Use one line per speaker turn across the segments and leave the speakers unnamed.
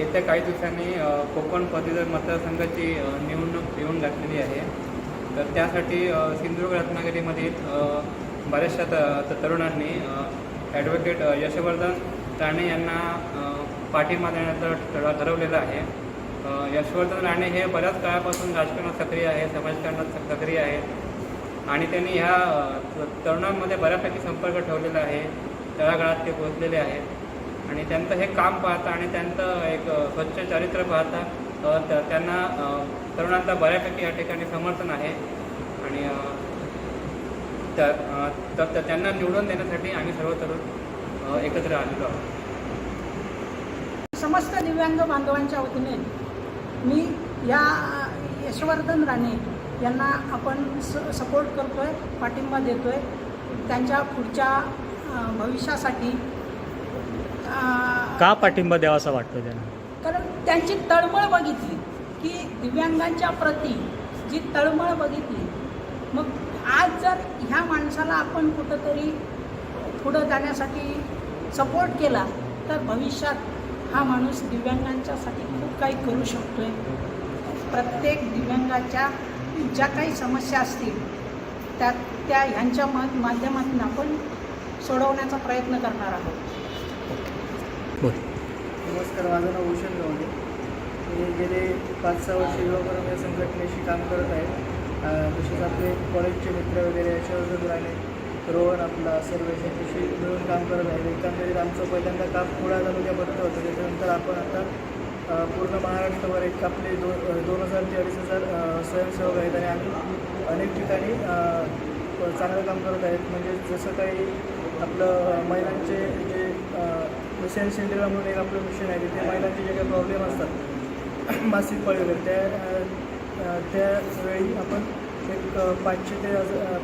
येत्या काही दिवसांनी कोकण पदवीधर मतदारसंघाची निवडणूक येऊन घातलेली आहे. तर त्यासाठी सिंधुदुर्ग रत्नागिरीमधील बऱ्याचशा त तरुणांनी ॲडव्होकेट यशवर्धन राणे यांना पाठिंबा देण्याचं ठरवलेलं आहे. यशवर्धन राणे हे बऱ्याच काळापासून राजकारणात सक्रिय आहे समाजकारणात सक्रिय आहेत. आणि त्यांनी ह्या तरुणांमध्ये बऱ्यापैकी संपर्क ठेवलेला आहे. तळागाळात ते पोहोचलेले आहेत. आणि त्यांचं हे काम पाहता आणि त्यांचं एक स्वच्छ चरित्र पाहता तर त्यांना तरुणांचा बऱ्यापैकी या ठिकाणी समर्थन आहे. आणि तर त्या- त्यांना निवडून देण्यासाठी आम्ही सर्व तरुण एकत्र आलेलो आहोत.
समस्त दिव्यांग बांधवांच्या वतीने मी या यशवर्धन राणे यांना आपण स सपोर्ट करतो आहे पाठिंबा देतो आहे त्यांच्या पुढच्या भविष्यासाठी
का पाठिंबा द्यावा असं त्यांना?
कारण त्यांची तळमळ बघितली की दिव्यांगांच्या प्रती जी तळमळ बघितली मग आज जर ह्या माणसाला आपण कुठंतरी पुढं जाण्यासाठी सपोर्ट केला तर भविष्यात हा माणूस दिव्यांगांच्यासाठी खूप काही करू शकतो आहे प्रत्येक दिव्यांगाच्या ज्या काही समस्या असतील त्या त्या ह्यांच्या माध्यमातून आपण सोडवण्याचा प्रयत्न करणार आहोत.
नमस्कार माझं नाव भूषण गवणे मी गेले पाच सहा वर्ष युवाकरण या संघटनेशी काम करत आहे. तसेच आपले कॉलेजचे मित्र वगैरे याच्यावर राहिले. रोहन आपला सर्व यांच्याशी मिळून काम करत आहे. एकंदरीत आमचं पहिल्यांदा काम कुळा तालुक्यापर्यंत होतं. त्याच्यानंतर आपण आता पूर्ण महाराष्ट्रभर एक आपले दो दोन हजार ते अडीच हजार स्वयंसेवक आहेत आणि आम्ही अनेक ठिकाणी चांगलं काम करत आहेत. म्हणजे जसं काही आपलं महिलांचे जे मिशन सिंड्रेला म्हणून एक आपलं मिशन आहे तिथे महिलांचे जे काही प्रॉब्लेम असतात मासिक पाळी वगैरे त्या त्यावेळी आपण एक पाचशे ते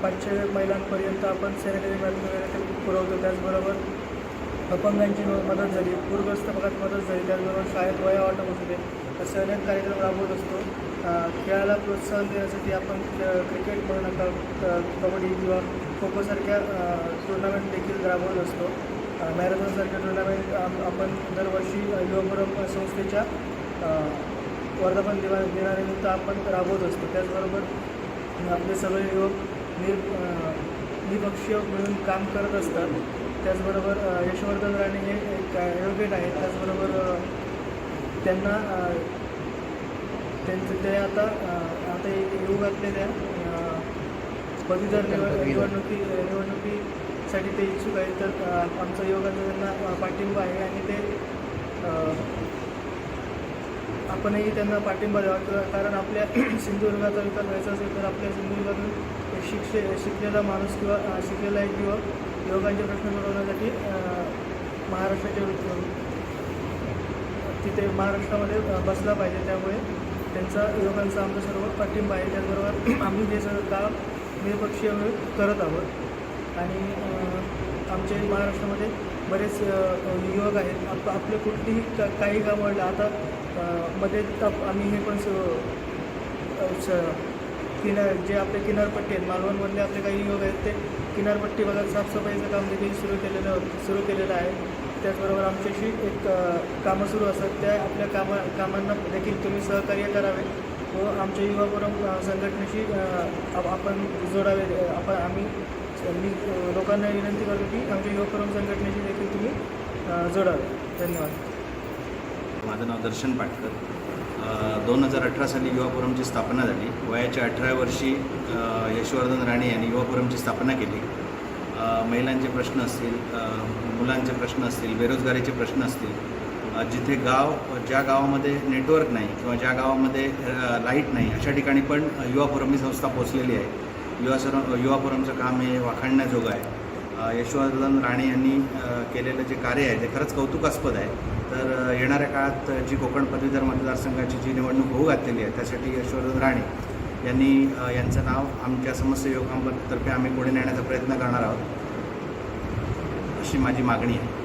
पाचशे महिलांपर्यंत आपण सॅनिटरी मॅप वगैरे ते पुरवतो. त्याचबरोबर अपंगांची मदत झाली पूरग्रस्त भागात मदत झाली त्याचबरोबर शाळेत वया वाटप होते असे अनेक कार्यक्रम राबवत असतो. खेळाला प्रोत्साहन देण्यासाठी आपण क्रिकेट म्हणू नका कबड्डी किंवा खो खोसारख्या टुर्नामेंट देखील राबवत असतो. मॅरेथॉनसारख्या टुर्नामेंट आपण दरवर्षी युवपुरम संस्थेच्या वर्धापन दिना दिनानिमित्त आपण राबवत असतो. त्याचबरोबर आपले सगळे युवक निर निपक्षीय मिळून काम करत असतात. त्याचबरोबर यशवर्धन राणे हे एक ॲडव्होकेट आहेत. त्याचबरोबर त्यांना त्यांचं ते आता आता येऊ घातलेल्या अ, पदवीधर निवड निवडणुकी त्यासाठी ते इच्छुक आहेत. तर आमचा योगाचा त्यांना पाठिंबा आहे आणि ते आपणही त्यांना पाठिंबा द्यावा. कारण आपल्या सिंधुदुर्गाचा विकास व्हायचा असेल तर आपल्या सिंधुदुर्गातून शिक्षे शिकलेला माणूस किंवा शिकलेला एक युवक योगांचे प्रश्न सोडवण्यासाठी महाराष्ट्राचे महाराष्ट्राच्या तिथे महाराष्ट्रामध्ये बसला पाहिजे. त्यामुळे त्यांचा योगांचा आमचा सर्व पाठिंबा आहे. त्याचबरोबर आम्ही जे सगळं काम निरपक्षीय करत आहोत आणि आमच्या महाराष्ट्रामध्ये बरेच युवक आहेत. आप आपले कुठलीही का काही काम वाढलं आता मध्ये आप- आम्ही हे पण स- स- किनार जे आपले किनारपट्टी आहेत मालवणमधले आपले काही युवक आहेत ते किनारपट्टी भागात साफसफाईचं काम देखील सुरू केलेलं सुरू केलेलं आहे. त्याचबरोबर आमच्याशी एक कामं सुरू असतात. त्या आपल्या कामा कामांना देखील तुम्ही सहकार्य करावे व आमच्या युवा संघटनेशी आप- आपण जोडावे आपण आम्ही मी लोकांना विनंती करतो की आमच्या युवापुरम संघटनेशी देखील तुम्ही जोडावे. धन्यवाद.
माझं नाव दर्शन पाटकर. दोन हजार अठरा साली युवा फोरमची स्थापना झाली. वयाच्या अठराव्या वर्षी यशवर्धन राणे यांनी युवा फोरमची स्थापना केली. महिलांचे प्रश्न असतील मुलांचे प्रश्न असतील बेरोजगारीचे प्रश्न असतील जिथे गाव ज्या गावामध्ये नेटवर्क नाही किंवा ज्या गावामध्ये लाइट नाही अशा ठिकाणी पण युवा फोरम ही संस्था पोचलेली आहे. युवा सर युवा फोरमचं काम हे वाखाणण्याजोगं आहे. यशवर्धन राणे यांनी केलेलं जे कार्य आहे ते खरंच कौतुकास्पद आहे. तर येणाऱ्या काळात जी कोकण पदवीधर मतदारसंघाची जी निवडणूक होऊ घातलेली आहे त्यासाठी यशवर्धन राणे यांनी यांचं नाव आमच्या समस्या युवकांतर्फे आम्ही पुढे नेण्याचा प्रयत्न करणार आहोत अशी माझी मागणी आहे.